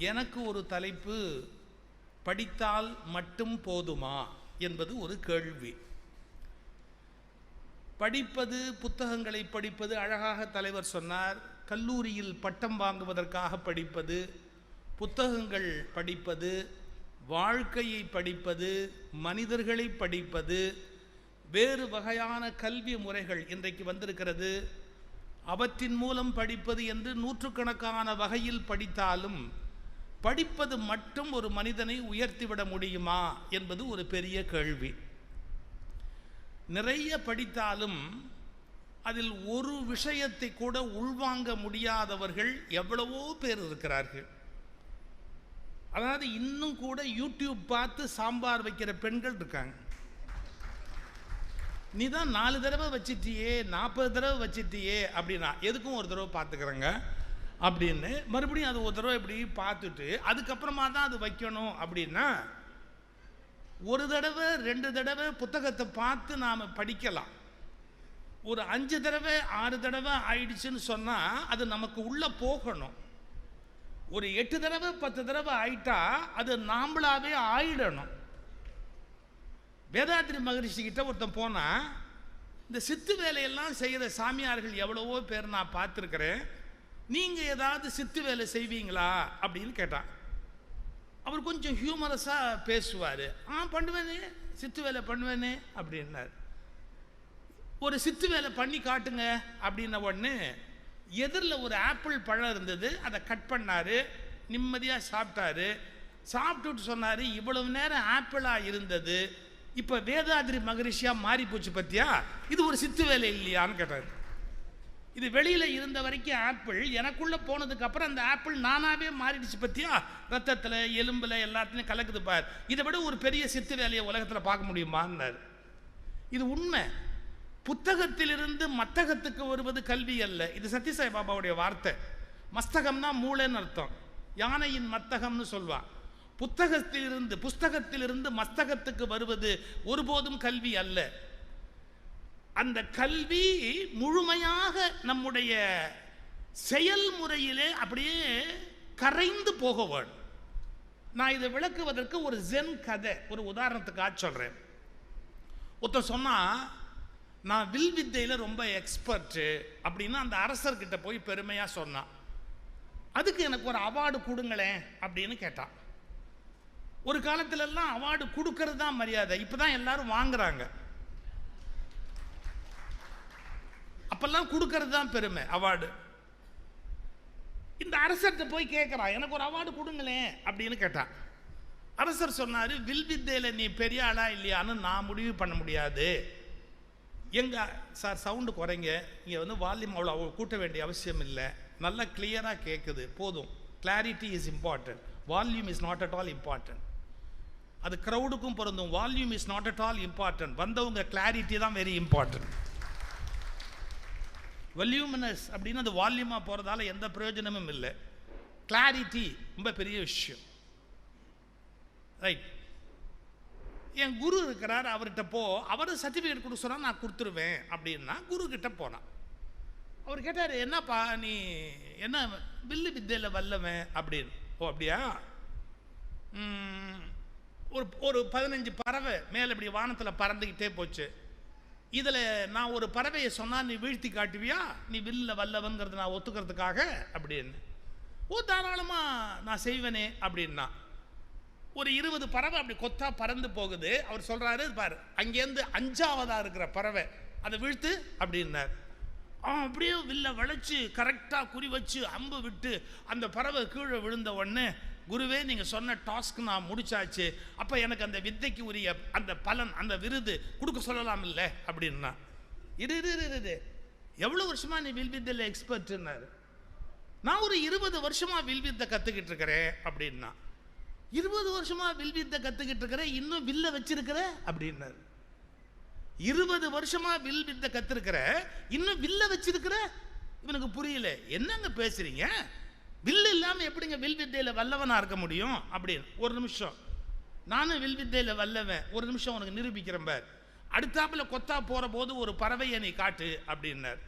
எனக்கு ஒரு தலைப்பு படித்தால் மட்டும் போதுமா என்பது ஒரு கேள்வி. படிப்பது புத்தகங்களை படிப்பது அழகாக தலைவர் சொன்னார். கல்லூரியில் பட்டம் வாங்குவதற்காக படிப்பது புத்தகங்கள் படிப்பது வாழ்க்கையை படிப்பது மனிதர்களை படிப்பது வேறு வகையான கல்வி முறைகள் இன்றைக்கு வந்திருக்கிறது. அவற்றின் மூலம் படிப்பது என்று நூற்றுக்கணக்கான வகையில் படித்தாலும் படிப்பது மட்டும் ஒரு மனிதனை உயர்த்திவிட முடியுமா என்பது ஒரு பெரிய கேள்வி. நிறைய படித்தாலும் அதில் ஒரு விஷயத்தை கூட உள்வாங்க முடியாதவர்கள் எவ்வளவோ பேர் இருக்கிறார்கள். அதாவது இன்னும் கூட யூடியூப் பார்த்து சாம்பார் வைக்கிற பெண்கள் இருக்காங்க. நீ தான் நாலு தடவை வச்சிட்டியே நாற்பது தடவை வச்சிட்டியே அப்படின்னா எதுக்கும் ஒரு தடவை பார்த்துக்கிறேங்க? அப்படின்னு மறுபடியும் அது ஒரு தடவை இப்படி பார்த்துட்டு அதுக்கப்புறமா தான் அது வைக்கணும் அப்படின்னா ஒரு தடவை ரெண்டு தடவை புத்தகத்தை பார்த்து நாம் படிக்கலாம். ஒரு அஞ்சு தடவை ஆறு தடவை ஆயிடுச்சுன்னு சொன்னால் அது நமக்கு உள்ளே போகணும். ஒரு எட்டு தடவை பத்து தடவை ஆயிட்டா அது நாம்பளாவே ஆயிடணும். வேதாத்திரி மகரிஷி கிட்ட ஒருத்தன் போனால் இந்த சித்து வேலையெல்லாம் செய்கிற சாமியார்கள் எவ்வளவோ பேர் நான் பார்த்துருக்குறேன். நீங்கள் ஏதாவது சித்து வேலை செய்வீங்களா? அப்படின்னு கேட்டான். அவர் கொஞ்சம் ஹியூமரஸாக பேசுவார். ஆ பண்ணுவேனே சித்து வேலை பண்ணுவேனே அப்படின்னார். ஒரு சித்து வேலை பண்ணி காட்டுங்க அப்படின்ன உடனே எதிரில் ஒரு ஆப்பிள் பழம் இருந்தது அதை கட் பண்ணார் நிம்மதியாக சாப்பிட்டாரு. சாப்பிட்டுட்டு சொன்னார் இவ்வளவு நேரம் ஆப்பிளாக இருந்தது இப்போ வேதாதிரி மகரிஷியாக மாறி போச்சு பத்தியா? இது ஒரு சித்து வேலை இல்லையான்னு கேட்டார். இது வெளியில் இருந்த வரைக்கும் ஆப்பிள். எனக்குள்ளே போனதுக்கப்புறம் அந்த ஆப்பிள் நானாகவே மாறிடுச்சு பற்றியா ரத்தத்தில் எலும்பில் எல்லாத்துலேயும் கலக்குது பார். இதை விட ஒரு பெரிய சித்து வேலையை உலகத்தில் பார்க்க முடியுமான்னார். இது உண்மை. புத்தகத்திலிருந்து மத்தகத்துக்கு வருவது கல்வி அல்ல. இது சத்யசாய் பாபாவுடைய வார்த்தை. மஸ்தகம்னா மூளைன்னு அர்த்தம். யானையின் மத்தகம்னு சொல்வான் புத்தகத்திலிருந்து புஸ்தகத்திலிருந்து மஸ்தகத்துக்கு வருவது ஒருபோதும் கல்வி அல்ல. அந்த கல்வி முழுமையாக நம்முடைய செயல்முறையிலே அப்படியே கரைந்து போக வேண்டும். நான் இதை விளக்குவதற்கு ஒரு ஜென் கதை ஒரு உதாரணத்துக்காக சொல்கிறேன் ஒருத்தர் சொன்னால் நான் வில் வித்தையில் ரொம்ப எக்ஸ்பர்ட்டு அப்படின்னு அந்த அரசர்கிட்ட போய் பெருமையாக சொன்னான். அதுக்கு எனக்கு ஒரு அவார்டு கொடுங்களேன் அப்படின்னு கேட்டான். ஒரு காலத்துலலாம் அவார்டு கொடுக்கறது தான் மரியாதை. இப்போ தான் எல்லாரும் வாங்குறாங்க. அப்பெல்லாம் கொடுக்கறது தான் பெருமை அவார்டு இந்த அரசர்கிட்ட போய் கேட்குறான் எனக்கு ஒரு அவார்டு கொடுங்களேன் அப்படின்னு கேட்டான். அரசர் சொன்னார் வில்வித்தையில் நீ பெரிய ஆளா இல்லையான்னு நான் முடிவு பண்ண முடியாது. எங்கே சார் சவுண்டு குறைங்க. இங்கே வந்து வால்யூம் அவ்வளோ அவ்வளோ கூட்ட வேண்டிய அவசியம் இல்லை. நல்லா கிளியராக கேட்குது போதும். Clarity is important volume is not at all important அது க்ரௌடுக்கும் பொருந்தும். Volume is not at all important வந்தவங்க கிளாரிட்டி தான் வெரி இம்பார்ட்டன்ட் வல்யூமினஸ் அப்படின்னு அது வால்யூமாக போகிறதால எந்த பிரயோஜனமும் இல்லை. கிளாரிட்டி ரொம்ப பெரிய விஷயம். ரைட் என் குரு இருக்கிறார் அவர்கிட்ட போ. அவர் சர்டிஃபிகேட் கொடுக்க சொன்னால் நான் கொடுத்துருவேன் அப்படின்னா குரு கிட்ட போனான் அவர் கேட்டார் என்னப்பா நீ என்ன வில்லு வித்தையில் வல்லவன்? அப்படின்னு. ஓ அப்படியா? ஒரு ஒரு பதினஞ்சு பறவை மேலே இப்படி வானத்தில் பறந்துக்கிட்டே போச்சு. இதில் நான் ஒரு பறவையை சொன்னால் நீ வீழ்த்தி காட்டுவியா? நீ வில்ல வல்லவங்கிறது நான் ஒத்துக்கிறதுக்காக? அப்படின்னு. ஓ தாராளமாக நான் செய்வேனே அப்படின்னா. ஒரு இருபது பறவை அப்படி கொத்தா பறந்து போகுது. அவர் சொல்கிறாரு பாரு அங்கேருந்து அஞ்சாவதாக இருக்கிற பறவை அதை வீழ்த்து அப்படின்னார். அவன் அப்படியே வில்ல வளைச்சு கரெக்டாக குறி வச்சு அம்பு விட்டு அந்த பறவை கீழே விழுந்த உடனே குருவே நீங்கள் சொன்ன டாஸ்க் நான் முடிச்சாச்சு. அப்போ எனக்கு அந்த வித்தைக்கு உரிய அந்த பலன் அந்த விருது கொடுக்க சொல்லலாம் இல்லை? அப்படின்னா இரு இரு இரு, இரு எவ்வளோ வருஷமாக நீ வில்வித்தில் எக்ஸ்பர்ட்னாரு நான் ஒரு இருபது வருஷமாக வில்வித்தை கற்றுக்கிட்டு இருக்கிறேன் அப்படின்னா இருபது வருஷமாக வில்வித்தை கற்றுக்கிட்டு இருக்கிறேன் இன்னும் வில்ல வச்சிருக்கிற? அப்படின்னாரு. இருபது வருஷமாக வில் வித்தை கத்திருக்கிற இன்னும் வில்ல வச்சிருக்கிற? இவனுக்கு புரியல. என்னங்க பேசுறீங்க? வில்லு இல்லாமல் எப்படிங்க வில் வித்தையில் வல்லவனாக இருக்க முடியும்? அப்படின்னு. ஒரு நிமிஷம். நானும் வில் வித்தையில் வல்லவன். ஒரு நிமிஷம் உனக்கு நிரூபிக்கிறேன் பார். அடுத்தாப்பில் கொத்தா போகிற போது ஒரு பறவையை நீ காட்டு அப்படின்னார்.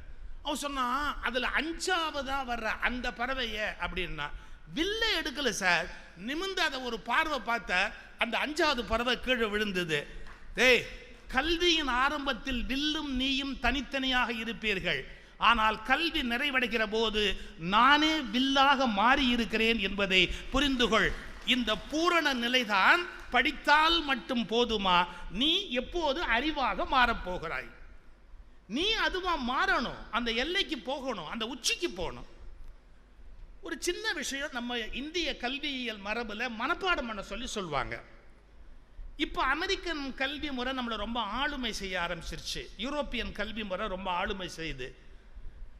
அவன் சொன்னான் அதில் அஞ்சாவதாக வர்ற அந்த பறவையை அப்படின்னா. வில்ல எடுக்கல சார். நிமிர்ந்து அதை ஒரு பார்வை பார்த்த அந்த அஞ்சாவது பறவை கீழே விழுந்தது. டேய் கல்வியின் ஆரம்பத்தில் வில்லும் நீயும் தனித்தனியாக இருப்பீர்கள். ஆனால் கல்வி நிறைவடைகிற போது நானே வில்லாக மாறி இருக்கிறேன் என்பதை புரிந்து கொள். இந்த பூரண நிலைதான் படித்தால் மட்டும் போதுமா? நீ எப்போது அறிவாக மாறப்போகிறாய் நீ அதுவா மாறணும். அந்த எல்லைக்கு போகணும். அந்த உச்சிக்கு போகணும். ஒரு சின்ன விஷயம் நம்ம இந்திய கல்வியியல் மரபில் மனப்பாடம் பண்ண சொல்லி சொல்லுவாங்க இப்போ அமெரிக்கன் கல்வி முறை நம்மளை ரொம்ப ஆளுமை செய்ய ஆரம்பிச்சிருச்சு. யூரோப்பியன் கல்வி முறை ரொம்ப ஆளுமை செய்யுது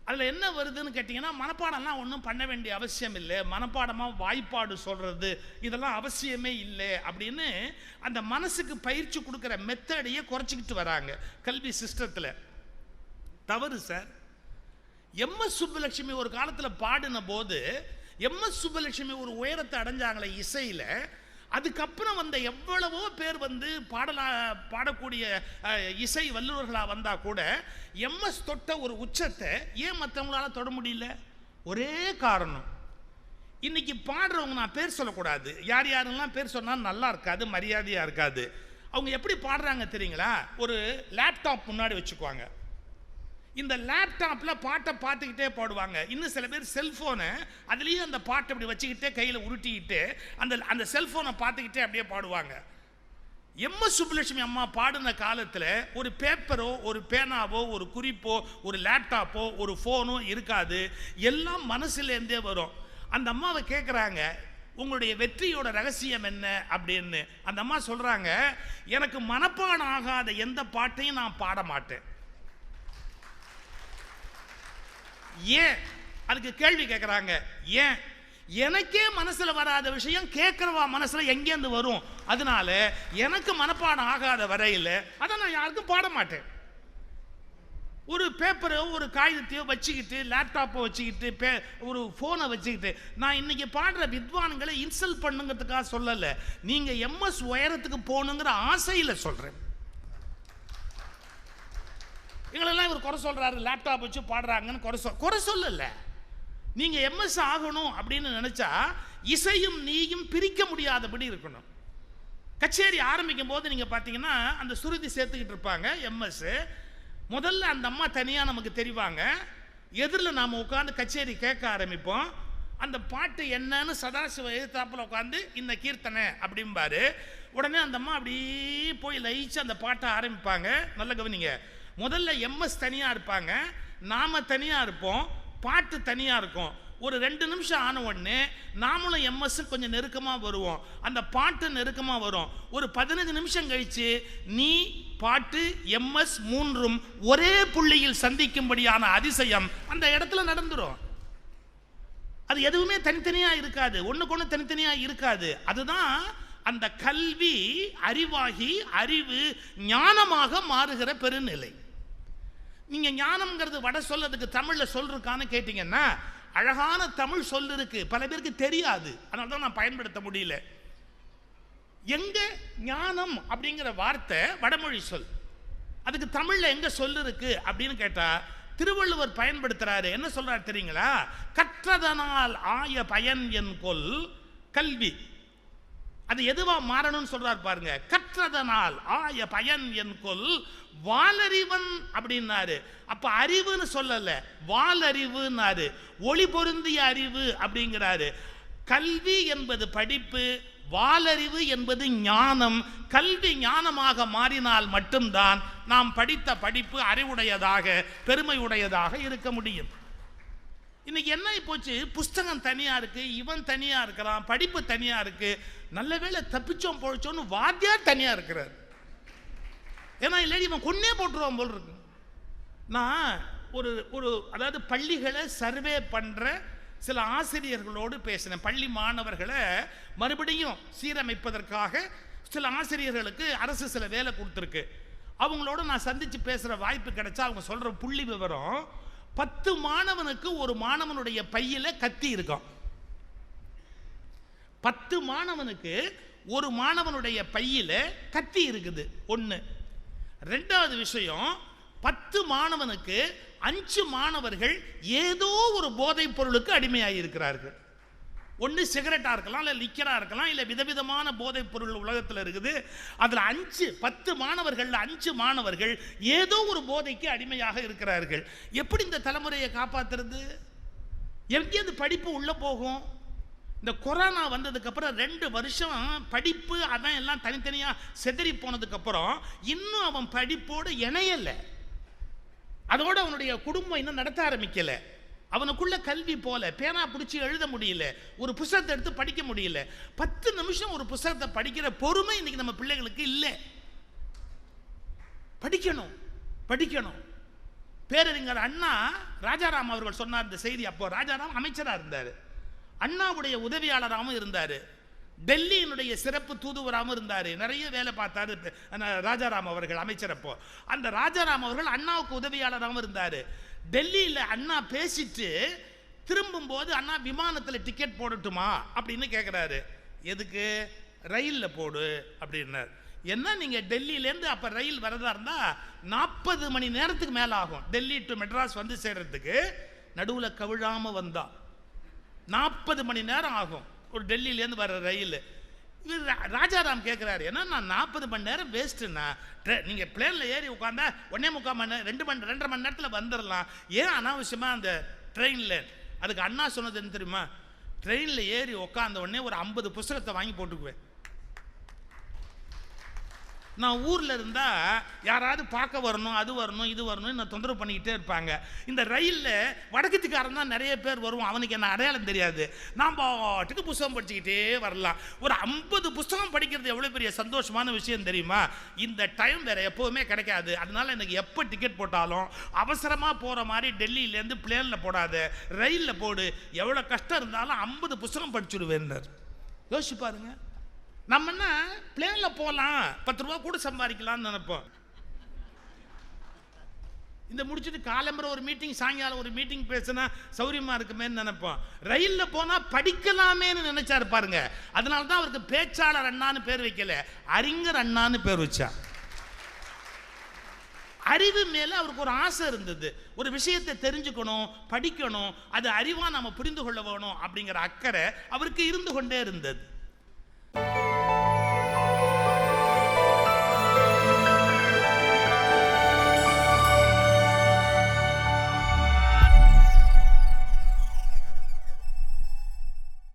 அதில் என்ன வருதுன்னு கேட்டிங்கன்னா மனப்பாடம்லாம் ஒன்றும் பண்ண வேண்டிய அவசியம் இல்லை. மனப்பாடமாக வாய்ப்பாடு சொல்கிறது இதெல்லாம் அவசியமே இல்லை அப்படின்னு அந்த மனசுக்கு பயிற்சி கொடுக்குற மெத்தடையே குறைச்சிக்கிட்டு வராங்க. கல்வி சிஸ்டத்தில். தவறு சார். எம்எஸ் சுப்புலட்சுமி ஒரு காலத்தில் பாடின போது எம்எஸ் சுப்புலட்சுமி ஒரு உயரத்தை அடைஞ்சாங்களே இசையில் அதுக்கப்புறம் வந்த எவ்வளவோ பேர் வந்து பாடலா பாடக்கூடிய இசை வல்லுநர்களாக வந்தால் கூட எம்எஸ் தொட்ட ஒரு உச்சத்தை ஏன் மற்றவங்களால் தொட முடியல? ஒரே காரணம். இன்னைக்கு பாடுறவங்க நான் பேர் சொல்லக்கூடாது. யார் யாரெல்லாம் பேர் சொன்னால் நல்லா இருக்காது மரியாதையாக இருக்காது. அவங்க எப்படி பாடுறாங்க தெரியுங்களா? ஒரு லேப்டாப் முன்னாடி வச்சுக்குவாங்க. இந்த லேப்டாப்பில் பாட்டை பார்த்துக்கிட்டே பாடுவாங்க. இன்னும் சில பேர் செல்ஃபோனை அதுலேயும் அந்த பாட்டை அப்படி வச்சுக்கிட்டே கையில் உருட்டிக்கிட்டு அந்த அந்த செல்ஃபோனை பார்த்துக்கிட்டே அப்படியே பாடுவாங்க. எம்எஸ் சுப்புலட்சுமி அம்மா பாடின காலத்தில் ஒரு பேப்பரோ ஒரு பேனாவோ ஒரு குறிப்போ ஒரு லேப்டாப்போ ஒரு ஃபோனோ இருக்காது. எல்லாம் மனசுலேருந்தே வரும். அந்த அம்மாவை கேட்குறாங்க உங்களுடைய வெற்றியோட ரகசியம் என்ன? அப்படின்னு. அந்த அம்மா சொல்கிறாங்க எனக்கு மனப்பாடம் ஆகாத எந்த பாட்டையும் நான் பாட மாட்டேன். ஏன்? அதுக்கு கேள்வி கேட்குறாங்க ஏன்? எனக்கே மனசில் வராத விஷயம் கேட்குறவா மனசில் எங்கேருந்து வரும்? அதனால எனக்கு மனப்பாடம் ஆகாத வரையில் அதை நான் யாருக்கும் பாட மாட்டேன். ஒரு பேப்பரோ ஒரு காகிதத்தையோ வச்சுக்கிட்டு லேப்டாப்பை வச்சுக்கிட்டு பே ஒரு ஃபோனை வச்சுக்கிட்டு நான் இன்னைக்கு பாடுற வித்வான்களை இன்சல்ட் பண்ணுங்கிறதுக்காக சொல்லலை. நீங்கள் எம்எஸ் உயரத்துக்கு போகணுங்கிற ஆசையில் சொல்கிறேன் எங்களெல்லாம் இவர் குறை சொல்கிறாரு லேப்டாப் வச்சு பாடுறாங்கன்னு குறை சொல் குறை சொல்லல. நீங்கள் எம்எஸ் ஆகணும் அப்படின்னு நினச்சா இசையும் நீயும் பிரிக்க முடியாதபடி இருக்கணும். கச்சேரி ஆரம்பிக்கும் போது நீங்கள் பார்த்தீங்கன்னா அந்த சுருதி சேர்த்துக்கிட்டு இருப்பாங்க எம்எஸ் முதல்ல அந்த அம்மா தனியாக நமக்கு தெரிவாங்க. எதிரில் நாம் உட்காந்து கச்சேரி கேட்க ஆரம்பிப்போம். அந்த பாட்டு என்னன்னு சதாசிவ எதிர்த்தாப்பில் உட்காந்து இந்த கீர்த்தனை அப்படிம்பாரு. உடனே அந்த அம்மா அப்படியே போய் லயிச்சு அந்த பாட்டை ஆரம்பிப்பாங்க. நல்ல கவனிங்க. முதல்ல எம்எஸ் தனியாக இருப்பாங்க. நாம தனியாக இருப்போம். பாட்டு தனியாக இருக்கும். ஒரு ரெண்டு நிமிஷம் ஆன உடனே நாமளும் எம்எஸ்ஸும் கொஞ்சம் நெருக்கமாக வருவோம். அந்த பாட்டு நெருக்கமாக வரும். ஒரு பதினஞ்சு நிமிஷம் கழித்து நீ பாட்டு எம்எஸ் மூன்றும் ஒரே புள்ளியில் சந்திக்கும்படியான அதிசயம் அந்த இடத்துல நடந்துடும் அது எதுவுமே தனித்தனியாக இருக்காது. ஒன்றுக்கு ஒன்று தனித்தனியாக இருக்காது. அதுதான் அந்த கல்வி அறிவாகி அறிவு ஞானமாக மாறுகிற பெருநிலை. நீங்கள் ஞானம்ங்கிறது வட சொல்லதுக்கு தமிழில் சொல்றதுக்கான கேட்டிங்கன்னா அழகான தமிழ் சொல் இருக்கு பல பேருக்கு தெரியாது. அதனால தான் நான் பயன்படுத்த முடியல. எங்க ஞானம் அப்படிங்கிற வார்த்தை வடமொழி சொல். அதுக்கு தமிழில் எங்க சொல் இருக்கு அப்படின்னு கேட்டால் திருவள்ளுவர் பயன்படுத்துறாரு. என்ன சொல்றாரு தெரியுங்களா? கற்றதனால் ஆய பயன் என் கொல் கல்வி. அது எதுவா மாறணும்னு சொல்றார் பாருங்க. கற்றதனால் ஆய பயன் என் கொல் வாலறிவன் அப்படின்னாரு. அப்ப அறிவுன்னு சொல்லல வாலறிவுன்னாரு. ஒளி பொருந்திய அறிவு அப்படிங்கிறாரு. கல்வி என்பது படிப்பு வாலறிவு என்பது ஞானம். கல்வி ஞானமாக மாறினால் மட்டும்தான் நாம் படித்த படிப்பு அறிவுடையதாக பெருமையுடையதாக இருக்க முடியும். இன்னைக்கு என்ன ஆகி போச்சு? புஸ்தகம் தனியாக இருக்குது இவன் தனியாக இருக்கிறான் படிப்பு தனியாக இருக்குது நல்ல வேளை தப்பிச்சோம் பொழைச்சோன்னு வாத்தியார் தனியாக இருக்கிறார். ஏன்னா இல்லாடி இவன் கொன்னே போட்டுருவான் போல் இருக்கு. நான் ஒரு ஒரு அதாவது பள்ளிகளை சர்வே பண்ணுற சில ஆசிரியர்களோடு பேசினேன். பள்ளி மாணவர்களை மறுபடியும் சீரமைப்பதற்காக சில ஆசிரியர்களுக்கு அரசு சில வேலை கொடுத்துருக்கு. அவங்களோட நான் சந்தித்து பேசுகிற வாய்ப்பு கிடைச்சா அவங்க சொல்கிற புள்ளி விவரம் பத்து மாணவனுக்கு ஒரு மாணவனுடைய பையில் கத்தி இருக்கும். பத்து மாணவனுக்கு ஒரு மாணவனுடைய பையில் கத்தி இருக்குது. ஒன்று ரெண்டாவது விஷயம் பத்து மாணவனுக்கு அஞ்சு மாணவர்கள் ஏதோ ஒரு போதைப் பொருளுக்கு அடிமையாகி இருக்கிறார்கள் ஒன்று சிகரெட்டாக இருக்கலாம் இல்லை லிக்கராக இருக்கலாம் இல்லை விதவிதமான போதைப் பொருள் உலகத்தில் இருக்குது. அதில் அஞ்சு பத்து மாணவர்களில் அஞ்சு மாணவர்கள் ஏதோ ஒரு போதைக்கு அடிமையாக இருக்கிறார்கள். எப்படி இந்த தலைமுறையை காப்பாத்துறது? எங்கேருந்து படிப்பு உள்ளே போகும்? இந்த கொரோனா வந்ததுக்கப்புறம் ரெண்டு வருஷம் படிப்பு அதான் எல்லாம் தனித்தனியாக செதறி போனதுக்கப்புறம் இன்னும் அவன் படிப்போடு இணையலை. அதோட அவனுடைய குடும்பம் இன்னும் நடத்த ஆரம்பிக்கலை. அவனுக்குள்ள கல்வி போல பேனா பிடிச்சி எழுத முடியல ஒரு புஸ்தகத்தை எடுத்து படிக்க முடியல. பத்து நிமிஷம் ஒரு புஸ்தகத்தை படிக்கிற பொறுமை இன்னைக்கு நம்ம பிள்ளைகளுக்கு இல்லை. படிக்கணும் படிக்கணும். பேரறிஞர் அண்ணா ராஜாராம் அவர்கள் சொன்னார் இந்த செய்தி அப்போ. ராஜாராம் அமைச்சராக இருந்தார். அண்ணாவுடைய உதவியாளராகவும் இருந்தார். டெல்லியினுடைய சிறப்பு தூதுவராகவும் இருந்தார். நிறைய வேலை பார்த்தாரு ராஜாராம் அவர்கள் அமைச்சர் அப்போ. அந்த ராஜாராம் அவர்கள் அண்ணாவுக்கு உதவியாளராகவும் இருந்தார். டெல்லியில் அண்ணா பேசிட்டு திரும்பும்போது அண்ணா விமானத்தில் டிக்கெட் போடட்டுமா அப்படின்னு கேட்குறாரு எதுக்கு? ரயிலில் போடு அப்படின்னார். என்ன நீங்கள் டெல்லியிலேருந்து அப்போ ரயில் வரதா இருந்தால் நாற்பது மணி நேரத்துக்கு மேலே ஆகும். டெல்லி டு மெட்ராஸ் வந்து சேர்றதுக்கு. நடுவில் கவிழாமல் வந்தான் நாற்பது மணி நேரம் ஆகும். ஒரு டெல்லியிலேருந்து வர ரயில். ராஜாராம் கேட்குறாரு ஏன்னா நான் நாற்பது மணி நேரம் வேஸ்ட்டுண்ணா நீங்கள் பிளேனில் ஏறி உட்காந்தா ஒன்றே முக்கால் மணி நேரம் ரெண்டு மணி ரெண்டரை மணி நேரத்தில் வந்துடலாம் ஏன் அனாவசியமாக அந்த ட்ரெயினில் அதுக்கு அண்ணா சொன்னது என்ன தெரியுமா? ட்ரெயினில் ஏறி உட்காந்த உடனே ஒரு ஐம்பது புஸ்தகத்தை வாங்கி போட்டுக்குவேன். நான் ஊரில் இருந்தால் யாராவது பார்க்க வரணும் அது வரணும் இது வரணும் நான் தொந்தரவு பண்ணிக்கிட்டே இருப்பாங்க. இந்த ரயிலில் வடக்கத்துக்காரன் தான் நிறைய பேர் வருவோம் அவனுக்கு என்ன அடையாளம் தெரியாது. நான் பாட்டுக்கு புஸ்தகம் படிச்சுக்கிட்டே வரலாம். ஒரு ஐம்பது புஸ்தகம் படிக்கிறது எவ்வளோ பெரிய சந்தோஷமான விஷயம் தெரியுமா? இந்த டைம் வேறு எப்போவுமே கிடைக்காது. அதனால எனக்கு எப்போ டிக்கெட் போட்டாலும் அவசரமாக போகிற மாதிரி டெல்லியிலேருந்து பிளேனில் போடாது ரயிலில் போடு. எவ்வளோ கஷ்டம் இருந்தாலும் ஐம்பது புஸ்தகம் படிச்சுடுவேன் யோசிச்சு பாருங்கள் நம்ம என்ன பிளேனில் போகலாம் பத்து ரூபா கூட சம்பாதிக்கலாம்னு நினைப்போம். இந்த முடிச்சுட்டு காலம்பர ஒரு மீட்டிங் சாயங்காலம் ஒரு மீட்டிங் பேசினா சௌரியமாக இருக்குமேன்னு நினைப்போம். ரயிலில் போனால் படிக்கலாமேன்னு நினைச்சாரு பாருங்க. அதனால தான் அவருக்கு பேச்சாளர் அண்ணான்னு பேர் வைக்கல அறிஞர் அண்ணான்னு பேர் வச்சா. அறிவு மேலே அவருக்கு ஒரு ஆசை இருந்தது. ஒரு விஷயத்தை தெரிஞ்சுக்கணும் படிக்கணும் அது அறிவாக நம்ம புரிந்து கொள்ள வேணும் அப்படிங்கிற அக்கறை அவருக்கு இருந்து கொண்டே இருந்தது.